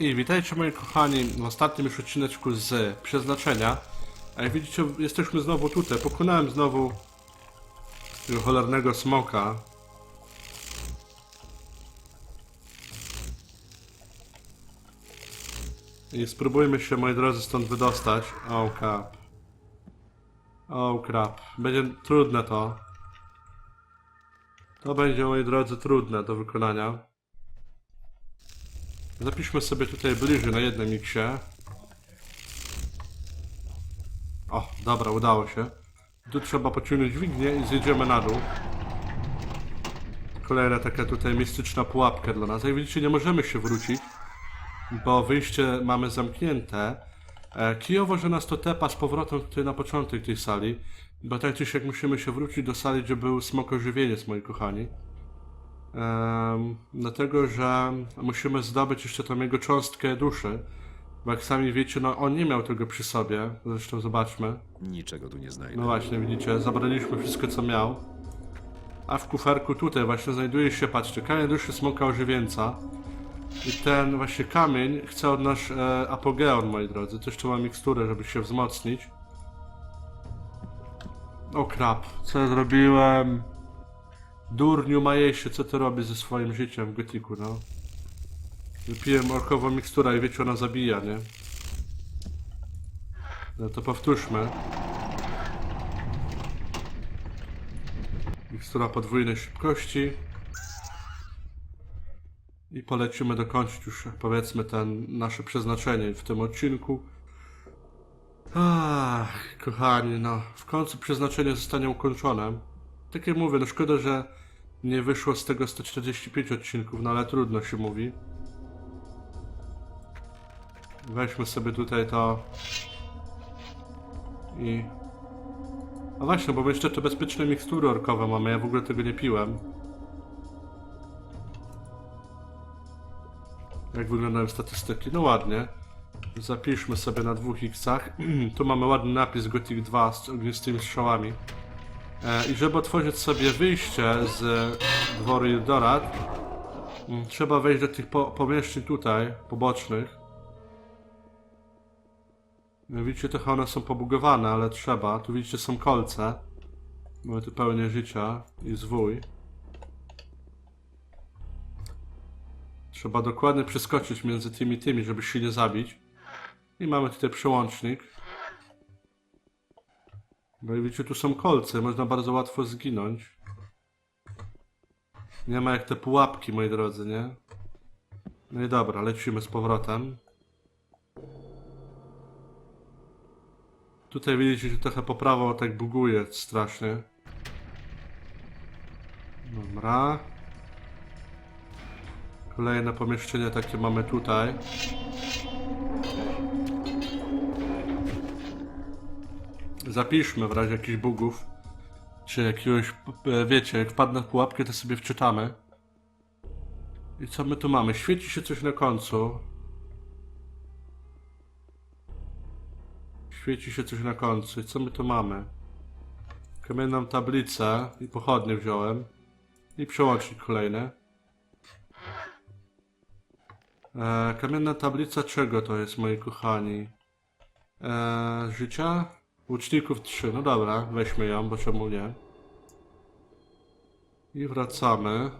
I witajcie moi kochani w ostatnim już odcineczku z przeznaczenia. A jak widzicie, jesteśmy znowu tutaj. Pokonałem znowu tego cholernego smoka. I spróbujmy się, moi drodzy, stąd wydostać. Oh crap. Oh crap. Będzie trudne to. To będzie, moi drodzy, trudne do wykonania. Zapiszmy sobie tutaj bliżej na jednym miksie. O, dobra, udało się. Tu trzeba pociągnąć dźwignię i zjedziemy na dół. Kolejna taka tutaj mistyczna pułapka dla nas. Jak widzicie, nie możemy się wrócić, bo wyjście mamy zamknięte. E, Kijowo, że nas to tepa z powrotem tutaj na początek tej sali, bo tak czy siak musimy się wrócić do sali, gdzie był smok ożywieniec, moi kochani. Em, dlatego, że musimy zdobyć jeszcze tą jego cząstkę duszy. Bo jak sami wiecie, no on nie miał tego przy sobie. Zresztą zobaczmy. Niczego tu nie znajdę. No właśnie, widzicie, zabraliśmy wszystko co miał. A w kuferku tutaj właśnie znajduje się, patrzcie, kamień duszy smoka ożywieńca. I ten właśnie kamień chce od nas e, apogeon, moi drodzy. To jeszcze ma miksturę, żeby się wzmocnić. O krap, co ja zrobiłem? Durniu Majesie, co ty robisz ze swoim życiem w gotiku, no? Wypiłem orkową miksturę i wiecie, ona zabija, nie? No to powtórzmy. Mikstura podwójnej szybkości. I polecimy dokończyć już, powiedzmy, ten nasze przeznaczenie w tym odcinku. Ach, kochani, no, w końcu przeznaczenie zostanie ukończone. Tak jak mówię, no szkoda, że nie wyszło z tego 145 odcinków, no ale trudno się mówi. Weźmy sobie tutaj to i... A właśnie, bo jeszcze te bezpieczne mikstury orkowe mamy, ja w ogóle tego nie piłem. Jak wyglądają statystyki? No ładnie. Zapiszmy sobie na dwóch xach. tu mamy ładny napis Gothic 2 z ognistymi strzałami. E, I żeby otworzyć sobie wyjście z dworu Ildorat, trzeba wejść do tych po pomieszczeń tutaj, pobocznych. No widzicie, trochę one są pobugowane, ale trzeba. Tu widzicie, są kolce. Mamy tu pełnię życia i zwój. Trzeba dokładnie przeskoczyć między tymi tymi, żeby się nie zabić. I mamy tutaj przełącznik. No i widzicie, tu są kolce, można bardzo łatwo zginąć. Nie ma jak te pułapki, moi drodzy, nie? No i dobra, lecimy z powrotem. Tutaj widzicie, że trochę po prawo tak buguje strasznie. Dobra. Kolejne pomieszczenie takie mamy tutaj. Zapiszmy w razie jakichś bugów. Czy jakiegoś, e, wiecie, jak wpadnę w pułapkę, to sobie wczytamy. I co my tu mamy? Świeci się coś na końcu. Świeci się coś na końcu. I co my tu mamy? Kamienną tablicę i pochodnie wziąłem. I przełącznik kolejny. E, kamienna tablica czego to jest, moi kochani? E, życia? Łuczników 3. No dobra, weźmy ją, bo czemu nie? I wracamy.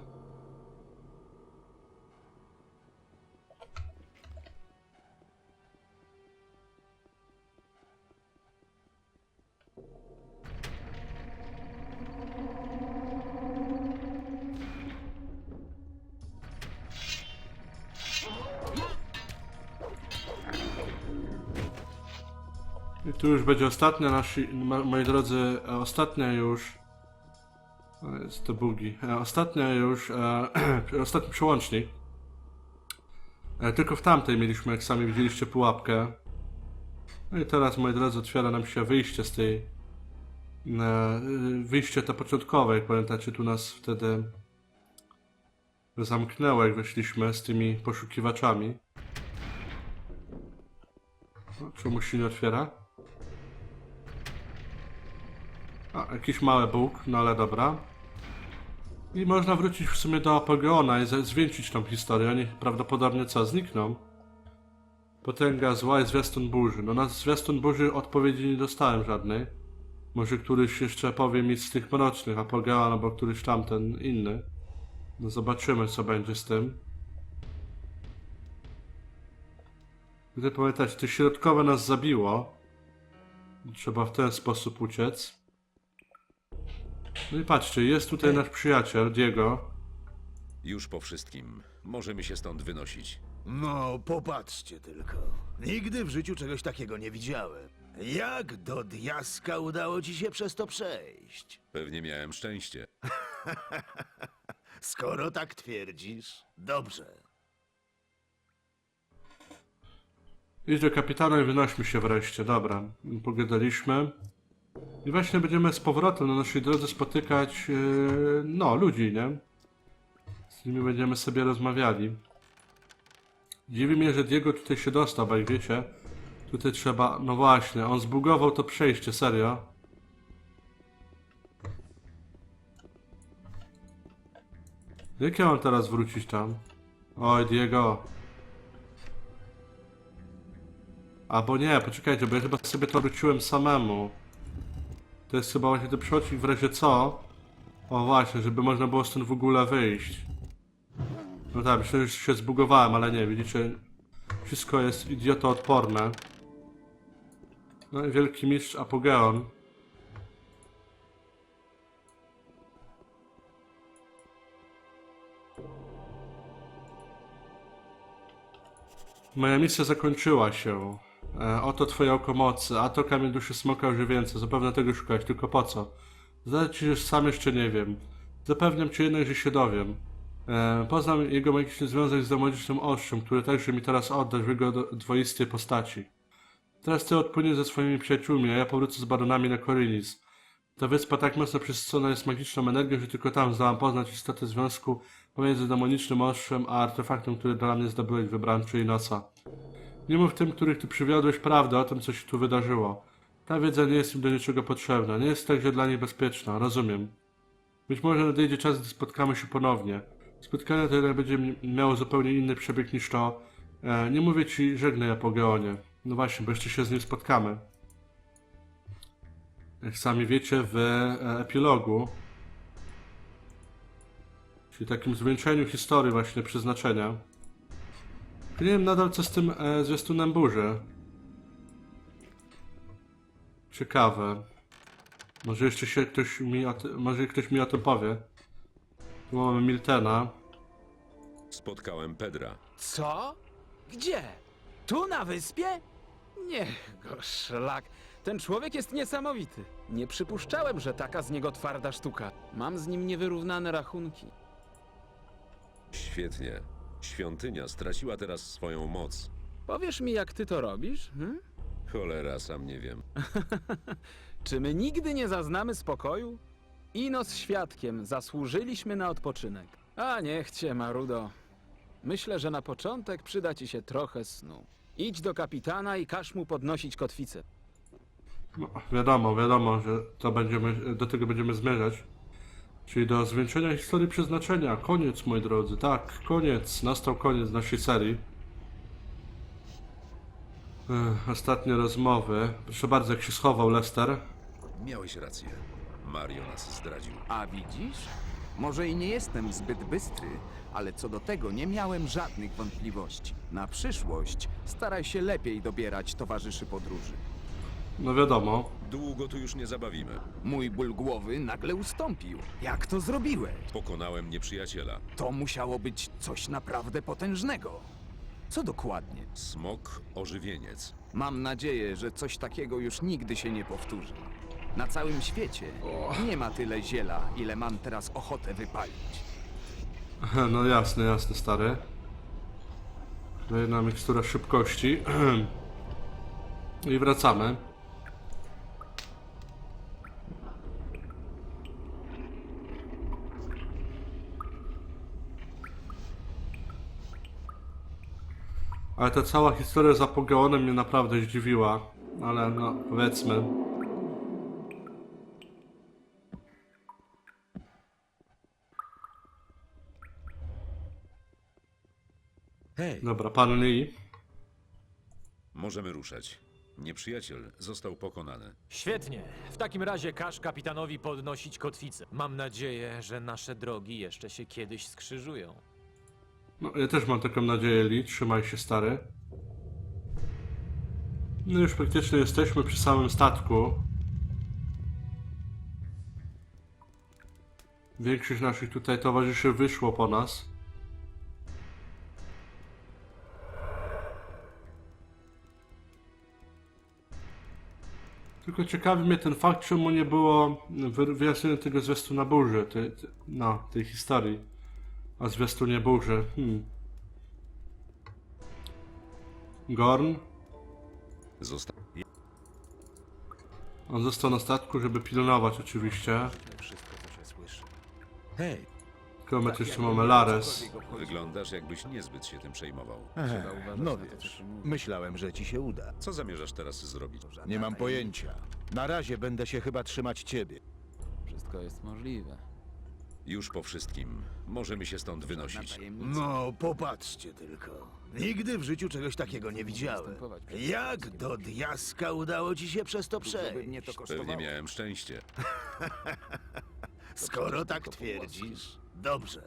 Tu już będzie ostatnia nasi, mo- moi drodzy, e, ostatnia już. Jest to bugi. E, Ostatnia już, e, ostatni przełącznik. Tylko w tamtej mieliśmy, jak sami widzieliście, pułapkę. No i teraz, moi drodzy, otwiera nam się wyjście z tej. Wyjście to początkowe, jak pamiętacie, tu nas wtedy zamknęło, jak weszliśmy z tymi poszukiwaczami. Czemu się nie otwiera? A, jakiś mały bóg, no ale dobra. I można wrócić w sumie do Apogeona i zwieńczyć tą historię. Oni prawdopodobnie co, znikną. Potęga zła i zwiastun burzy. No na zwiastun burzy odpowiedzi nie dostałem żadnej. Może któryś jeszcze powie mi z tych mrocznych, Apogeon albo któryś tamten inny. No zobaczymy co będzie z tym. Gdy pamiętać, to środkowe nas zabiło. Trzeba w ten sposób uciec. No i patrzcie, jest tutaj nasz przyjaciel, Diego. Już po wszystkim. Możemy się stąd wynosić. No, popatrzcie tylko. Nigdy w życiu czegoś takiego nie widziałem. Jak do diaska udało ci się przez to przejść? Pewnie miałem szczęście. Skoro tak twierdzisz, dobrze. Idź do kapitana i wynośmy się wreszcie, dobra. Pogadaliśmy. I właśnie będziemy z powrotem na naszej drodze spotykać, yy, no, ludzi, nie? Z nimi będziemy sobie rozmawiali. Dziwi mnie, że Diego tutaj się dostał, bo jak wiecie, tutaj trzeba, no właśnie, on zbugował to przejście, serio. Jak ja mam teraz wrócić tam? Oj, Diego. Albo nie, poczekajcie, bo ja chyba sobie to wróciłem samemu. To jest chyba właśnie ten przodzik w razie co. O właśnie, żeby można było stąd w ogóle wyjść. No tak, myślę, że się zbugowałem, ale nie, widzicie. Wszystko jest idiotoodporne. No i wielki mistrz Apogeon. Moja misja zakończyła się. E, oto twoje oko mocy, a to kamień duszy smoka ożywieńca. Zapewne tego szukać, tylko po co? Zdać ci, że sam jeszcze nie wiem. Zapewniam ci jednak, że się dowiem. E, poznam jego magiczny związek z demonicznym ostrzem, który także mi teraz oddasz w jego dwoistej postaci. Teraz ty odpłyniesz ze swoimi przyjaciółmi, a ja powrócę z baronami na Korinis. Ta wyspa tak mocno przesycona jest magiczną energią, że tylko tam zdołam poznać istotę związku pomiędzy demonicznym ostrzem a artefaktem, który dla mnie zdobyłeś wybrańczy i noca. Nie mów tym, których ty przywiodłeś prawdę o tym, co się tu wydarzyło. Ta wiedza nie jest im do niczego potrzebna, nie jest także dla nich bezpieczna, rozumiem. Być może nadejdzie czas, gdy spotkamy się ponownie. Spotkanie to jednak będzie mi- miało zupełnie inny przebieg niż to. E, nie mówię ci żegnaj Apogeonie. No właśnie, bo jeszcze się z nim spotkamy. Jak sami wiecie, w e, epilogu, czyli takim zwieńczeniu historii właśnie przeznaczenia, nie wiem nadal co z tym e, zwiastunem burzy. Ciekawe. Może jeszcze się ktoś mi o może ktoś mi o tym powie. Tu mamy Miltena. Spotkałem Pedra. Co? Gdzie? Tu na wyspie? Niech go szlak. Ten człowiek jest niesamowity. Nie przypuszczałem, że taka z niego twarda sztuka. Mam z nim niewyrównane rachunki. Świetnie. Świątynia straciła teraz swoją moc. Powiesz mi, jak ty to robisz? Hm? Cholera, sam nie wiem. Czy my nigdy nie zaznamy spokoju? Ino z świadkiem zasłużyliśmy na odpoczynek. A niech cię, Marudo. Myślę, że na początek przyda ci się trochę snu. Idź do kapitana i każ mu podnosić kotwicę. No, wiadomo, wiadomo, że to będziemy, do tego będziemy zmierzać. Czyli do zwieńczenia historii przeznaczenia. Koniec, moi drodzy. Tak, koniec. Nastał koniec naszej serii. Ech, ostatnie rozmowy. Proszę bardzo, jak się schował Lester. Miałeś rację. Mario nas zdradził. A widzisz? Może i nie jestem zbyt bystry, ale co do tego nie miałem żadnych wątpliwości. Na przyszłość staraj się lepiej dobierać towarzyszy podróży. No wiadomo. Długo tu już nie zabawimy. Mój ból głowy nagle ustąpił. Jak to zrobiłeś? Pokonałem nieprzyjaciela. To musiało być coś naprawdę potężnego. Co dokładnie? Smok ożywieniec. Mam nadzieję, że coś takiego już nigdy się nie powtórzy. Na całym świecie nie ma tyle ziela, ile mam teraz ochotę wypalić. No jasne, jasne, stary. Kolejna mikstura szybkości. I wracamy. Ale ta cała historia z Apogeonem mnie naprawdę zdziwiła. Ale no, powiedzmy. Hej, Dobra, pan Lee. Możemy ruszać. Nieprzyjaciel został pokonany. Świetnie. W takim razie każ kapitanowi podnosić kotwicę. Mam nadzieję, że nasze drogi jeszcze się kiedyś skrzyżują. No, ja też mam taką nadzieję, Lee. Trzymaj się, stary. No już praktycznie jesteśmy przy samym statku. Większość naszych tutaj towarzyszy wyszło po nas. Tylko ciekawi mnie ten fakt, czemu nie było wy- wyjaśnienia tego zwiastuna burzy, tej, no, tej historii. A zwiastunie burzy. Hmm. Gorn? Zosta... On został na statku, żeby pilnować oczywiście. Hej! Tylko my tu jeszcze mamy Lares. Wyglądasz, jakbyś niezbyt się tym przejmował. Trzeba uważać No co wiesz, się myślałem, że ci się uda. Co zamierzasz teraz zrobić? Nie mam pojęcia. Na razie będę się chyba trzymać ciebie. Wszystko jest możliwe. Już po wszystkim. Możemy się stąd wynosić. No, popatrzcie tylko. Nigdy w życiu czegoś takiego nie widziałem. Jak do diaska udało ci się przez to przejść? Pewnie miałem szczęście. Skoro tak twierdzisz, dobrze.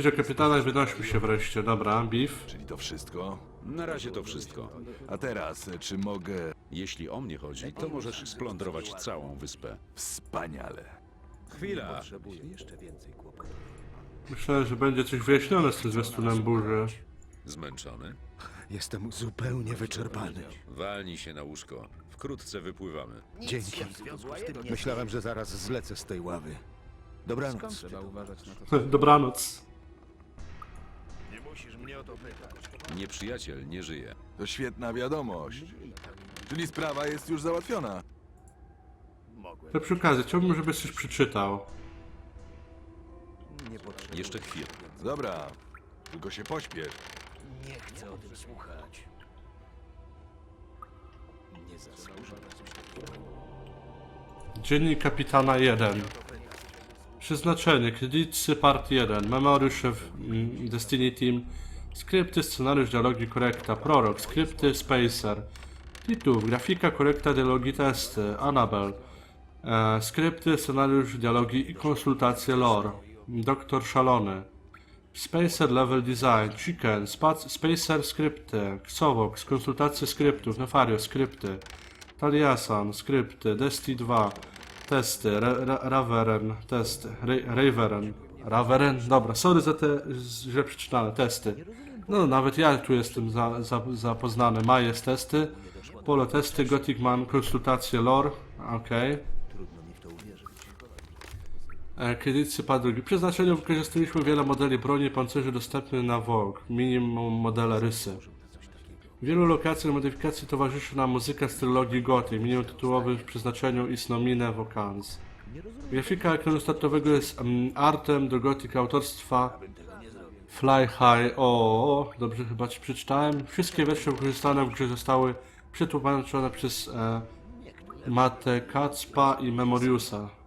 Że kapitana wynośmy się wreszcie. Dobra, beef. Czyli to wszystko? Na razie to wszystko. A teraz, czy mogę... Jeśli o mnie chodzi, to możesz splądrować całą wyspę. Wspaniale. Chwila! Myślałem, że będzie coś wyjaśnione z tym zwiastunem burzy. Zmęczony? Jestem zupełnie wyczerpany. Walnij się na łóżko. Wkrótce wypływamy. Dzięki. Myślałem, że zaraz zlecę z tej ławy. Dobranoc. Trzeba uważać na to, Dobranoc. Nieprzyjaciel nie żyje. To świetna wiadomość. Czyli sprawa jest już załatwiona. To przy okazji, chciałbym, żebyś coś przeczytał. Jeszcze chwilę. Dobra, tylko się pośpiesz. Nie chcę o tym słuchać. Dziennik kapitana 1. Przeznaczenie, kredyty part 1, memoriusze w mm, Destiny Team, skrypty, scenariusz, dialogi, korekta, prorok, skrypty, spacer, tytuł, grafika, korekta, dialogi, testy, Annabelle, skrypty, scenariusz, dialogi i konsultacje lore, doktor szalony, Spacer Level Design, Chicken, Spac Spacer Skrypty, Xovox, konsultacje skryptów, Nefario, skrypty, Taliasan, skrypty, Desti 2, testy, Ra Ra Raveren, testy, Ra Raveren, Raveren, dobra, sorry za te źle przeczytane testy. No, nawet ja tu jestem za, za, zapoznany. Majes testy, Polo testy, Gothic Man, konsultacje lore, okej. E, Kredycy padły. Przeznaczeniu wykorzystaliśmy wiele modeli broni pancerzy dostępnych na WOG, minimum modele rysy. W wielu lokacjach modyfikacji towarzyszy nam muzyka z trylogii Goty, minimum tytułowych w przeznaczeniu Is Nomine Vocans. Grafika ekranu startowego jest mm, artem do Gothic autorstwa Fly High. O, dobrze chyba ci przeczytałem. Wszystkie wersje wykorzystane w grze zostały przetłumaczone przez e, Matę Kacpa i Memoriusa.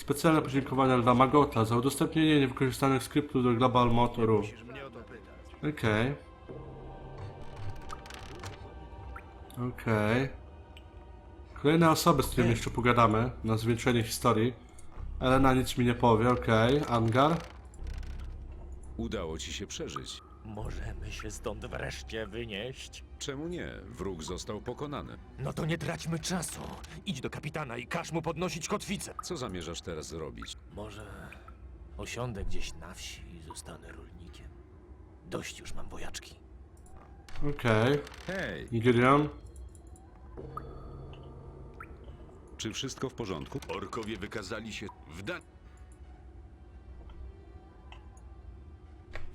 Specjalne podziękowania dla Magota za udostępnienie niewykorzystanych skryptów do Global Motoru. Okej. Okej. Kolejne osoby, z którymi jeszcze pogadamy na zwieńczenie historii. Elena nic mi nie powie, okej. Angar. Udało ci się przeżyć. Możemy się stąd wreszcie wynieść? Czemu nie? Wróg został pokonany. No to nie traćmy czasu. Idź do kapitana i każ mu podnosić kotwicę. Co zamierzasz teraz robić? Może osiądę gdzieś na wsi i zostanę rolnikiem. Dość już mam bojaczki. Okej. Hej! Gideon. Czy wszystko w porządku? Orkowie wykazali się w da...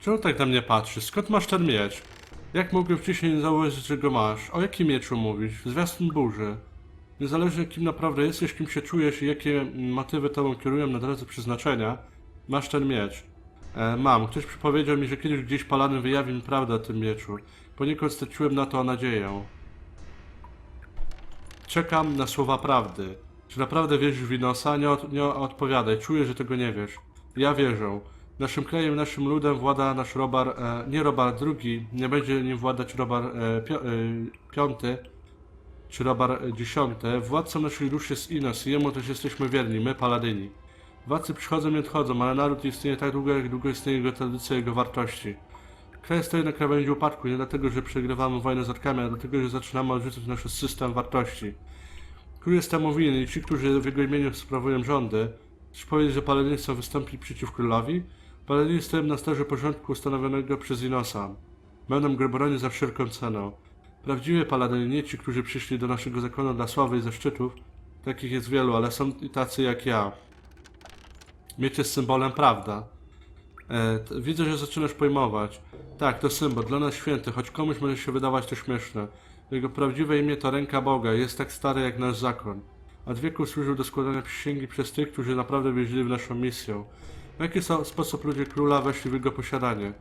Czemu tak na mnie patrzysz? Skąd masz ten miecz? Jak mogłem wcześniej nie zauważyć, że go masz? O jakim mieczu mówisz? Zwiastun burzy. Niezależnie kim naprawdę jesteś, kim się czujesz i jakie motywy tobą kierują na drodze przeznaczenia, masz ten miecz. E, mam. Ktoś przypowiedział mi, że kiedyś gdzieś palany wyjawi mi prawdę o tym mieczu. Poniekąd straciłem na to nadzieję. Czekam na słowa prawdy. Czy naprawdę wierzysz w Winosa? Nie, od, nie odpowiadaj. Czuję, że tego nie wiesz. Ja wierzę. Naszym krajem, naszym ludem włada nasz Robar, e, nie Robar II, nie będzie nim władać Robar e, pio, e, piąty, czy Robar e, dziesiąty. Władcą naszych dusz jest Inos i jemu też jesteśmy wierni, my paladyni. Władcy przychodzą i odchodzą, ale naród istnieje tak długo, jak długo istnieje jego tradycja, jego wartości. Kraj stoi na krawędzi upadku nie dlatego, że przegrywamy wojnę z orkami, ale dlatego, że zaczynamy odrzucać nasz system wartości. Król jest temu winien i ci, którzy w jego imieniu sprawują rządy, czy powiedzieć, że paladyni chcą wystąpić przeciw królowi? Paladyni stoją na sterze porządku ustanowionego przez Inosa. Będą go bronić za wszelką cenę. Prawdziwi paladyni, nie ci, którzy przyszli do naszego zakonu dla sławy i zaszczytów, takich jest wielu, ale są i tacy jak ja. Miecz jest symbolem prawda. E, widzę, że zaczynasz pojmować. Tak, to symbol, dla nas święty, choć komuś może się wydawać to śmieszne. Jego prawdziwe imię to ręka Boga, jest tak stary jak nasz zakon. Od wieków służył do składania przysięgi przez tych, którzy naprawdę wierzyli w naszą misję. W jaki sposób ludzie króla weszli w jego posiadanie?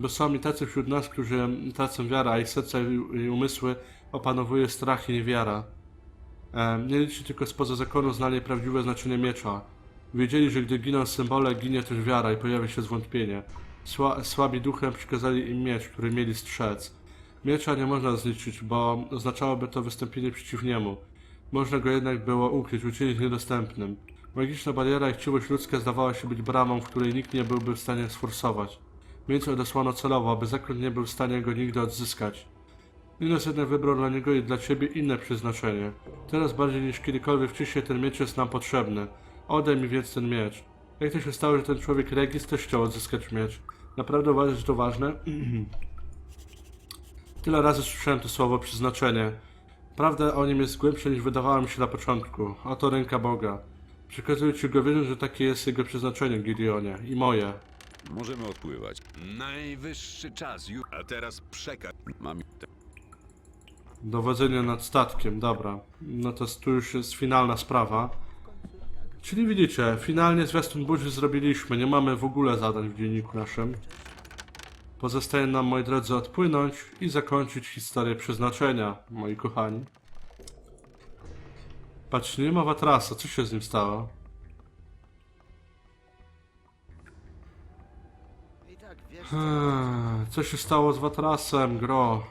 Bo są i tacy wśród nas, którzy tracą wiarę, a ich serca i, umysły opanowuje strach i niewiara. Nie liczy tylko spoza zakonu znali prawdziwe znaczenie miecza. Wiedzieli, że gdy giną symbole, ginie też wiara i pojawia się zwątpienie. Sła, słabi duchem przykazali im miecz, który mieli strzec. Miecza nie można zniszczyć, bo oznaczałoby to wystąpienie przeciw niemu. Można go jednak było ukryć, uczynić niedostępnym. Magiczna bariera i chciwość ludzka zdawała się być bramą, w której nikt nie byłby w stanie sforsować. Miecz odesłano celowo, aby zakon nie był w stanie go nigdy odzyskać. Minos jednak wybrał dla niego i dla ciebie inne przeznaczenie. Teraz bardziej niż kiedykolwiek wcześniej ten miecz jest nam potrzebny. Oddaj mi więc ten miecz. Jak to się stało, że ten człowiek Regis też chciał odzyskać miecz? Naprawdę uważasz, że to ważne? Tyle razy słyszałem to słowo przeznaczenie. Prawda o nim jest głębsza niż wydawała mi się na początku. Oto ręka Boga. Przekazuję ci go wierząc, że takie jest jego przeznaczenie, Gideonie. I moje. Możemy odpływać. Najwyższy czas już. A teraz przekaz. Mam. Dowodzenie nad statkiem, dobra. No to tu już jest finalna sprawa. Czyli widzicie, finalnie zwiastun burzy zrobiliśmy, nie mamy w ogóle zadań w dzienniku naszym. Pozostaje nam, moi drodzy, odpłynąć i zakończyć historię przeznaczenia, moi kochani. Patrz, nie ma Watrasa, co się z nim stało? Hmm, co się stało z Watrasem, gro?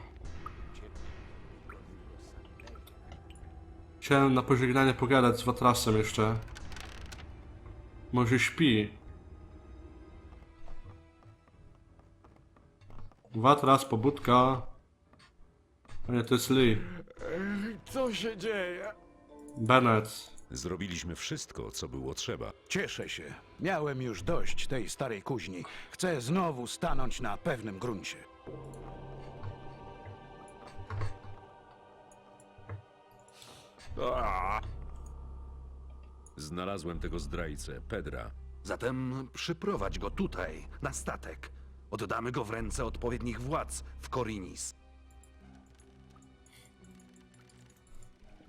Chciałem na pożegnanie pogadać z Watrasem jeszcze. Może śpi. Watras, pobudka. Nie, to jest Lee. Co się dzieje? Bennett. Zrobiliśmy wszystko, co było trzeba. Cieszę się. Miałem już dość tej starej kuźni. Chcę znowu stanąć na pewnym gruncie. Znalazłem tego zdrajcę, Pedra. Zatem przyprowadź go tutaj, na statek. Oddamy go w ręce odpowiednich władz w Korinis.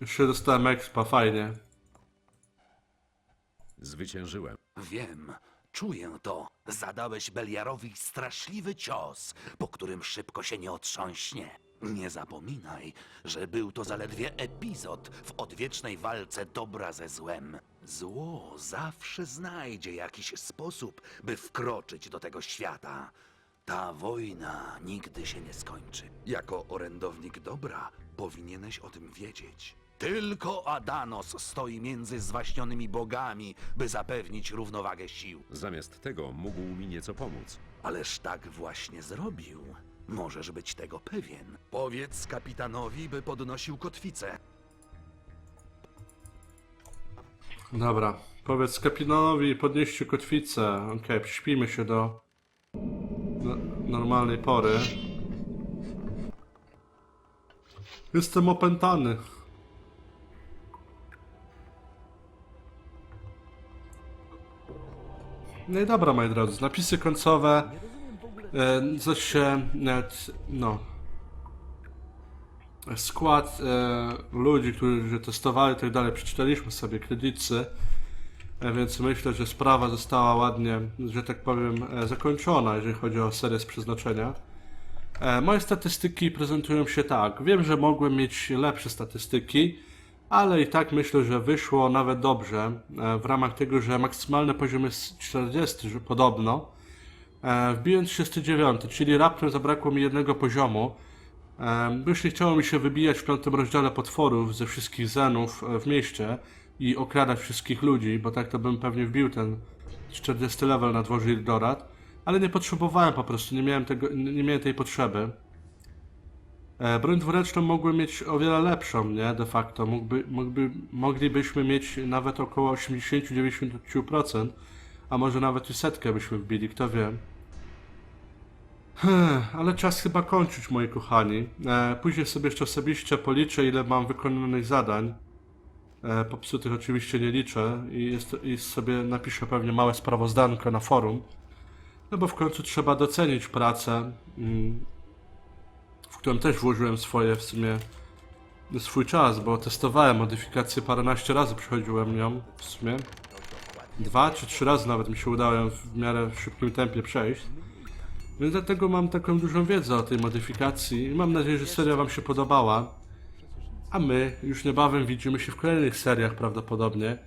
Jeszcze dostałem expa, fajnie. Zwyciężyłem. Wiem, czuję to. Zadałeś Beliarowi straszliwy cios, po którym szybko się nie otrząśnie. Nie zapominaj, że był to zaledwie epizod w odwiecznej walce dobra ze złem. Zło zawsze znajdzie jakiś sposób, by wkroczyć do tego świata. Ta wojna nigdy się nie skończy. Jako orędownik dobra powinieneś o tym wiedzieć. Tylko Adanos stoi między zwaśnionymi bogami, by zapewnić równowagę sił. Zamiast tego mógł mi nieco pomóc. Ależ tak właśnie zrobił. Możesz być tego pewien. Powiedz kapitanowi, by podnosił kotwicę. Dobra. Powiedz kapitanowi, podnieście kotwicę. Okej, przyśpijmy się do no, normalnej pory. Jestem opętany. No i dobra, moi drodzy, napisy końcowe. E, coś się nawet, no. Skład e, ludzi, którzy testowali i tak dalej, przeczytaliśmy sobie kredycy. E, Więc myślę, że sprawa została ładnie, że tak powiem, e, zakończona, jeżeli chodzi o serię z przeznaczenia. E, Moje statystyki prezentują się tak. Wiem, że mogłem mieć lepsze statystyki, ale i tak myślę, że wyszło nawet dobrze. e, W ramach tego, że maksymalny poziom jest 40, że podobno. E, wbiłem 39, czyli raptem zabrakło mi jednego poziomu. E, już nie chciało mi się wybijać w piątym rozdziale potworów ze wszystkich zenów w mieście i okradać wszystkich ludzi, bo tak to bym pewnie wbił ten 40 level na dworze Ildorat, ale nie potrzebowałem po prostu, nie miałem, tego, nie miałem tej potrzeby. E, broń dwuręczną mogłem mieć o wiele lepszą, nie? De facto. Mógłby, mógłby, moglibyśmy mieć nawet około 80-90%, a może nawet i setkę byśmy wbili, kto wie. Ale czas chyba kończyć, moi kochani. E, później sobie jeszcze osobiście policzę, ile mam wykonanych zadań. E, popsutych oczywiście nie liczę i, jest, i sobie napiszę pewnie małe sprawozdanko na forum. No bo w końcu trzeba docenić pracę, mm, w którą też włożyłem swoje w sumie swój czas, bo testowałem modyfikację paręnaście razy, przechodziłem ją w sumie. Dwa czy trzy razy nawet mi się udało w miarę szybkim tempie przejść. Więc dlatego mam taką dużą wiedzę o tej modyfikacji i mam nadzieję, że seria Wam się podobała. A my już niebawem widzimy się w kolejnych seriach prawdopodobnie.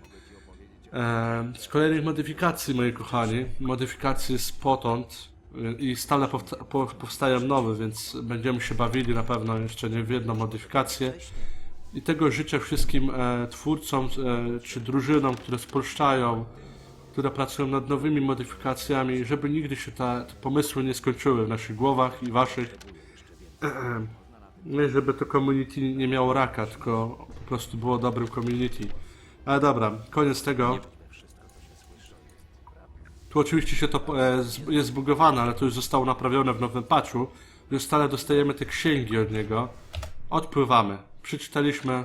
Eee, z kolejnych modyfikacji, moi kochani. Modyfikacji z potąd y, i stale powsta- po- powstają nowe, więc będziemy się bawili na pewno jeszcze nie w jedną modyfikację. I tego życzę wszystkim e, twórcom e, czy drużynom, które spolszczają, które pracują nad nowymi modyfikacjami, żeby nigdy się te, te pomysły nie skończyły w naszych głowach i waszych. I żeby to community nie miało raka, tylko po prostu było dobrym community. Ale dobra, koniec tego. Tu oczywiście się to e, z- jest zbugowane, ale to już zostało naprawione w nowym patchu. Już stale dostajemy te księgi od niego. Odpływamy. Przeczytaliśmy.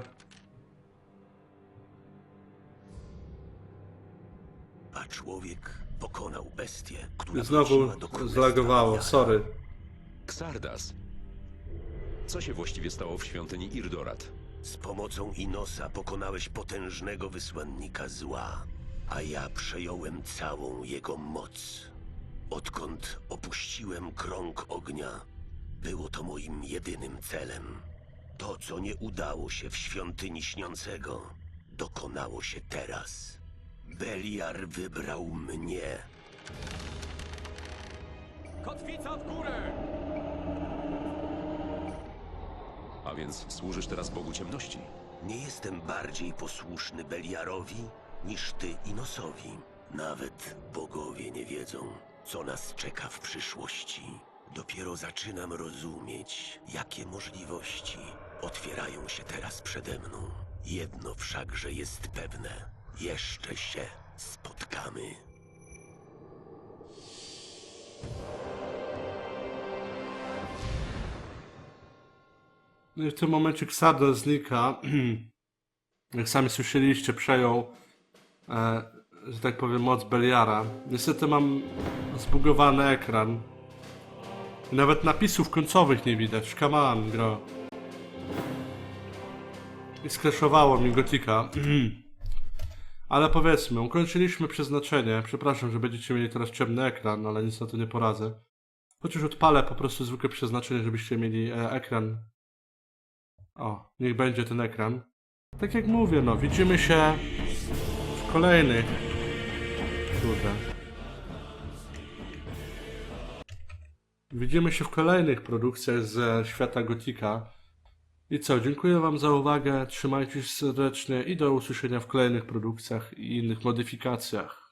A człowiek pokonał bestię, która Znowu wróciła do królestwa zlagowało, sorry. Xardas. Co się właściwie stało w świątyni Irdorat? Z pomocą Inosa pokonałeś potężnego wysłannika zła, a ja przejąłem całą jego moc. Odkąd opuściłem krąg ognia, było to moim jedynym celem. To, co nie udało się w świątyni śniącego, dokonało się teraz. Beliar wybrał mnie. Kotwica w górę! A więc służysz teraz Bogu Ciemności? Nie jestem bardziej posłuszny Beliarowi niż ty Inosowi. Nawet bogowie nie wiedzą, co nas czeka w przyszłości. Dopiero zaczynam rozumieć, jakie możliwości otwierają się teraz przede mną. Jedno wszakże jest pewne. Jeszcze się spotkamy. No i w tym momencie Xardo znika. Jak sami słyszeliście, przejął, e, że tak powiem, moc Beliara. Niestety mam zbugowany ekran. Nawet napisów końcowych nie widać. Come on, gro. I skraszowało mi Gotika. Ale powiedzmy, ukończyliśmy przeznaczenie. Przepraszam, że będziecie mieli teraz ciemny ekran, ale nic na to nie poradzę. Chociaż odpalę po prostu zwykłe przeznaczenie, żebyście mieli e, ekran o, niech będzie ten ekran. Tak jak mówię, no, widzimy się w kolejnych. Kurde. Widzimy się w kolejnych produkcjach ze świata Gotika. I co, dziękuję Wam za uwagę, trzymajcie się serdecznie i do usłyszenia w kolejnych produkcjach i innych modyfikacjach.